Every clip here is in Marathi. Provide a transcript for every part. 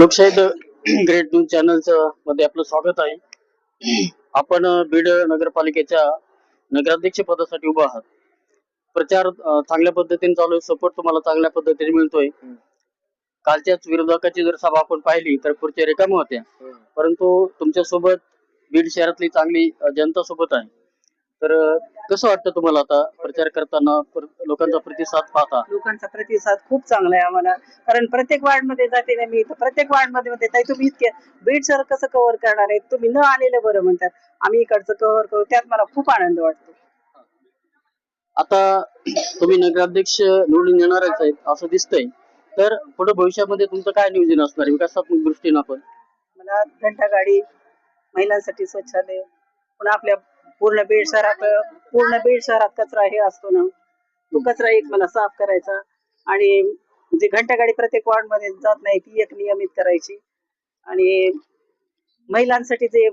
लोकशाहीत ग्रेट न्यूज चॅनलचं मध्ये आपलं स्वागत आहे. आपण बीड नगरपालिकेच्या नगराध्यक्ष पदासाठी उभा आहात. प्रचार चांगल्या पद्धतीने चालू आहे. सपोर्ट तुम्हाला चांगल्या पद्धतीने मिळतोय. कालच्याच विरोधकाची जर सभा आपण पाहिली तर खुर्च्या रिकाम्या होत्या. परंतु तुमच्यासोबत बीड शहरातली चांगली जनता सोबत आहे. तर कसं वाटतं तुम्हाला आता प्रचार करताना पर- लोकांचा प्रतिसाद पाहता? लोकांचा प्रतिसाद खूप चांगला आहे आम्हाला. कारण प्रत्येक वार्डमध्ये जाते ना मी तर प्रत्येक वार्डमध्ये म्हणते ताई तुम्ही इतके बीड शहर कसं कव्हर करणार आहे तुम्ही न आलेलं बरं म्हणतात. आम्ही इकडचं कव्हर करू. त्यात मला खूप आनंद वाटतो. आता तुम्ही नगराध्यक्ष निवडून येणारच आहेत असं दिसतंय. तर पुढे भविष्यामध्ये तुमचं काय नियोजन असणार आहे? विकासात्मक दृष्टीनं आपण? मला घंटा गाडी महिलांसाठी स्वच्छालय पुन्हा आपल्या पूर्ण बीड शहरात पूर्ण बीड शहरात कचरा हे असतो ना. तो कचरा एक मला साफ करायचा आणि जे घंटा गाडी प्रत्येक वॉर्डमध्ये जात नाही ती एक नियमित करायची. आणि महिलांसाठी जे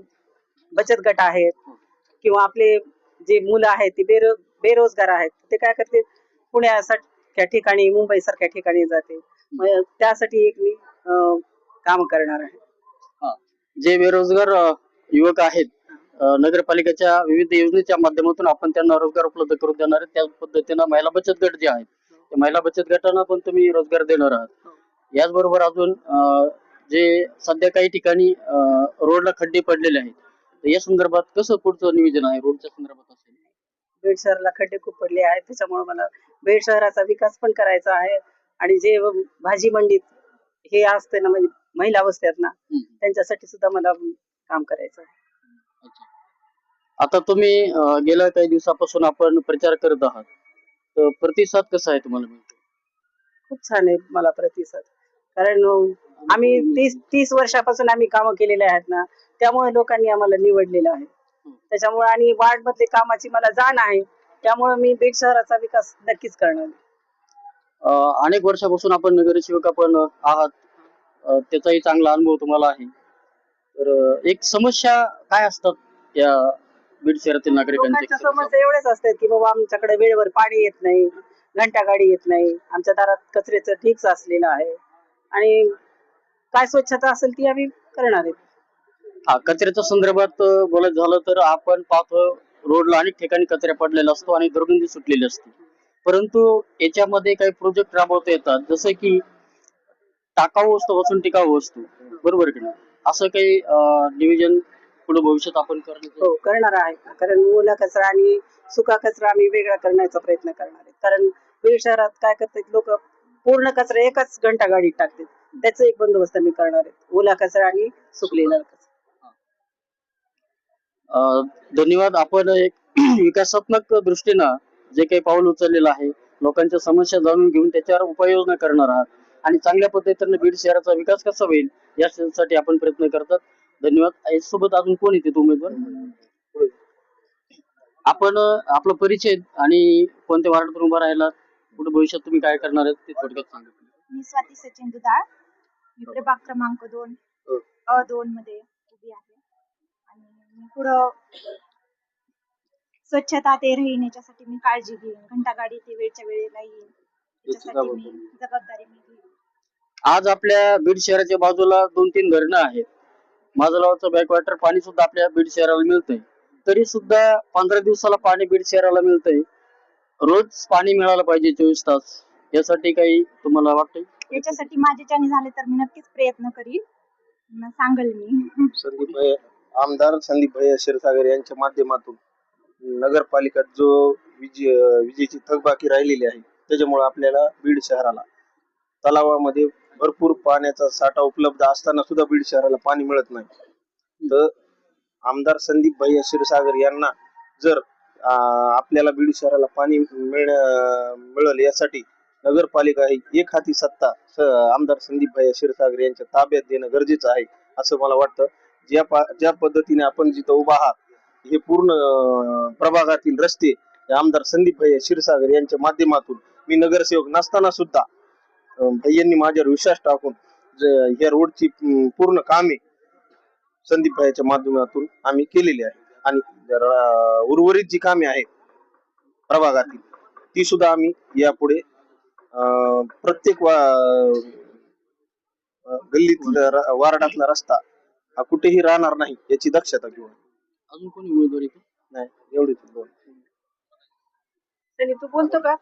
बचत गट आहेत किंवा आपले जे मुलं आहेत ते बेरो बेरोजगार आहेत ते काय करते पुण्यासारख्या ठिकाणी मुंबई सारख्या ठिकाणी जाते मग त्यासाठी एक मी काम करणार आहे. जे बेरोजगार युवक आहेत नगरपालिकेच्या विविध योजनेच्या माध्यमातून आपण त्यांना रोजगार उपलब्ध करून देणार आहेत. त्याच पद्धतीनं महिला बचत गट जे आहेत त्या महिला बचत गटांना पण तुम्ही रोजगार देणार आहात. याचबरोबर अजून जे सध्या काही ठिकाणी रोडला खड्डे पडलेले आहेत या संदर्भात कसं पुढचं नियोजन आहे? रोडच्या संदर्भात असेल. बीड शहराला खड्डे खूप पडले आहेत. त्याच्यामुळे मला बीड शहराचा विकास पण करायचा आहे. आणि जे भाजी मंडीत हे असते ना म्हणजे महिला बसतात ना. त्यांच्यासाठी सुद्धा मला काम करायचं आहे. आता तुम्ही गेल्या काही दिवसापासून आपण प्रचार करत आहात. तर प्रतिसाद कसा आहे तुम्हाला मिळतो खूप छान आहे मला प्रतिसाद. कारण आम्ही तीस तीस वर्षापासून आम्ही कामं केलेले आहेत ना त्यामुळे लोकांनी आम्हाला निवडलेलं आहे. त्याच्यामुळे आणि वार्ड मधले कामाची मला जाण आहे त्यामुळे मी बीड शहराचा विकास नक्कीच करणार अनेक वर्षापासून आपण नगरसेवक आपण आहात. त्याचाही चांगला अनुभव तुम्हाला आहे. तर एक समस्या काय असतात या बीड शहरातील लोकांच्या समस्या एवढेच असतात की बाबा आमच्याकडे वेळेवर पाणी येत नाही घंटा गाडी येत नाही आमच्या दारात कचऱ्याचं ठीकस असलेलं आहे. आणि काय स्वच्छता असेल ती आम्ही करणार आहे. हा कचऱ्याच्या संदर्भात अं, बोलायचं झालं तर आपण पाहतो रोडला अनेक ठिकाणी कचरा पडलेला असतो आणि दुर्गंधी सुटलेली असते. परंतु याच्यामध्ये काही प्रोजेक्ट राबवता येतात. जसं की टाकाऊ वस्तूपासून टिकाऊ वस्तू. बरोबर की नाही? असं काही डिव्हिजन पुढे भविष्यात आपण हो करणार आहे. कारण ओला कचरा आणि सुका कचरा आम्ही वेगळा करण्याचा प्रयत्न करणार आहे. कारण बीड शहरात काय करतात लोक पूर्ण कचरा एकाच घंटा गाडीत टाकतात. त्याचा एक बंदोबस्त मी करणार आहे. ओला कचरा आणि सुकलेला कचरा अं, धन्यवाद. आपण एक विकासात्मक दृष्टीनं जे काही पाऊल उचललेलं आहे लोकांच्या समस्या जाणून घेऊन त्याच्यावर उपाययोजना करणार आहात. आणि चांगल्या पद्धतीने बीड शहराचा विकास कसा होईल यासाठी आपण प्रयत्न करतात. धन्यवाद. यासोबत अजून कोण येते उमेदवार? आपण आपला परिचय आणि कोणत्या वार्डातून उभा राहिला पुढे भविष्यात तुम्ही काय करणार आहेत ते थोडक्यात सांगा. मी स्वाती सचिन दुधाळ. मी प्रभाग क्रमांक दोन हो. अ दोन मध्ये उभी आहे. आणि पुढं स्वच्छता ते राहील याच्यासाठी मी काळजी घेईन. घंटा गाडी ते वेळच्या वेळेला येईल त्याच्यासाठी मी जबाबदारी मी घेईन. आज आपल्या बीड शहराच्या बाजूला दोन तीन धरणं आहेत. माझलावचं बॅकवॉटर. पाणी सुद्धा आपल्या बीड शहराला मिळतंय. तरी सुद्धा पंधरा दिवसाला पाणी बीड शहराला मिळतंय. रोज पाणी मिळालं पाहिजे चोवीस तास. यासाठी काही तुम्हाला वाटतंय? याच्यासाठी माझ्याच्याने झाले तर मी नक्कीच प्रयत्न करीन. सांगेल मी. संदीप भैया आमदार संदीप भैया क्षीरसागर यांच्या माध्यमातून नगरपालिका जो विजय विजेची थकबाकी राहिलेली आहे त्याच्यामुळे आपल्याला बीड शहराला तलावामध्ये भरपूर पाण्याचा साठा उपलब्ध असताना सुद्धा बीड शहराला पाणी मिळत नाही. तर आमदार संदीप भैया क्षीरसागर यांना जर आपल्याला बीड शहराला पाणी मिळ मिळेल यासाठी नगरपालिका ही एक हाती सत्ता आमदार संदीप भैया क्षीरसागर यांच्या ताब्यात देणं गरजेचं आहे असं मला वाटतं. ज्या पा- ज्या पद्धतीने आपण जिथं उभा आहात हे पूर्ण प्रभागातील रस्ते हे आमदार संदीप भैया क्षीरसागर यांच्या माध्यमातून मी नगरसेवक नसताना सुद्धा अं, भैयांनी माझ्यावर विश्वास टाकून ज- ह्या रोडची पूर्ण कामे संदीप भैयाच्या माध्यमातून आम्ही केलेली आहे. आणि उर्वरित जी कामे आहेत प्रभागातील ती सुद्धा आम्ही यापुढे प्रत्येक वा- गल्लीतला र- वार्डातला रस्ता हा कुठेही राहणार नाही याची दक्षता घेऊ अजून कोणी उमेदवारी? नाही एवढीच बोल. तू बोलतो का?